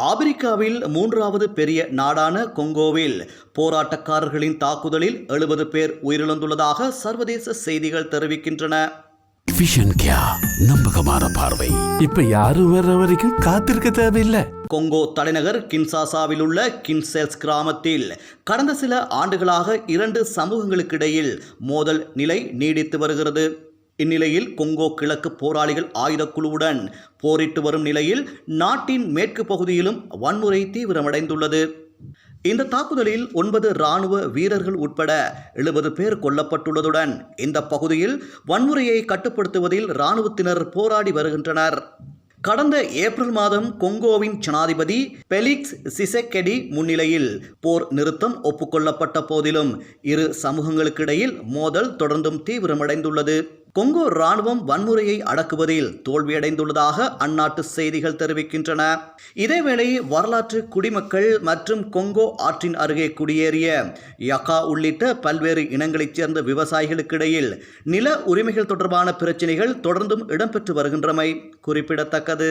ஆப்பிரிக்காவில் மூன்றாவது பெரிய நாடான கொங்கோவில் போராட்டக்காரர்களின் தாக்குதலில் எழுபது பேர் உயிரிழந்துள்ளதாக சர்வதேச செய்திகள் தெரிவிக்கின்றன. நம்பகமான பார்வை. இப்ப யாரும் வர்ற வரைக்கும் காத்திருக்க தேவையில்லை. கொங்கோ தலைநகர் கின்சாசாவில் உள்ள கின்செல்ஸ் கிராமத்தில் கடந்த சில ஆண்டுகளாக இரண்டு சமூகங்களுக்கிடையில் மோதல் நிலை நீடித்து வருகிறது. இந்நிலையில் கொங்கோ கிழக்கு போராளிகள் ஆயுதக்குழுவுடன் போரிட்டு வரும் நிலையில் நாட்டின் மேற்கு பகுதியிலும் வன்முறை தீவிரமடைந்துள்ளது. இந்த தாக்குதலில் ஒன்பது இராணுவ வீரர்கள் உட்பட எழுபது பேர் கொல்லப்பட்டுள்ளதுடன் இந்த பகுதியில் வன்முறையை கட்டுப்படுத்துவதில் இராணுவத்தினர் போராடி வருகின்றனர். கடந்த ஏப்ரல் மாதம் கொங்கோவின் ஜனாதிபதி பெலிக்ஸ் சிசெக்கெடி முன்னிலையில் போர் நிறுத்தம் ஒப்புக்கொள்ளப்பட்ட போதிலும் இரு சமூகங்களுக்கிடையில் மோதல் தொடர்ந்தும் தீவிரமடைந்துள்ளது. கொங்கோ ராணுவம் வன்முறையை அடக்குவதில் தோல்வியடைந்துள்ளதாக அந்நாட்டு செய்திகள் தெரிவிக்கின்றன. இதேவேளை வரலாற்று குடிமக்கள் மற்றும் கொங்கோ ஆற்றின் அருகே குடியேறிய யகா உள்ளிட்ட பல்வேறு இனங்களைச் சேர்ந்த விவசாயிகளுக்கிடையில் நில உரிமைகள் தொடர்பான பிரச்சினைகள் தொடர்ந்தும் இடம்பெற்று வருகின்றமை குறிப்பிடத்தக்கது.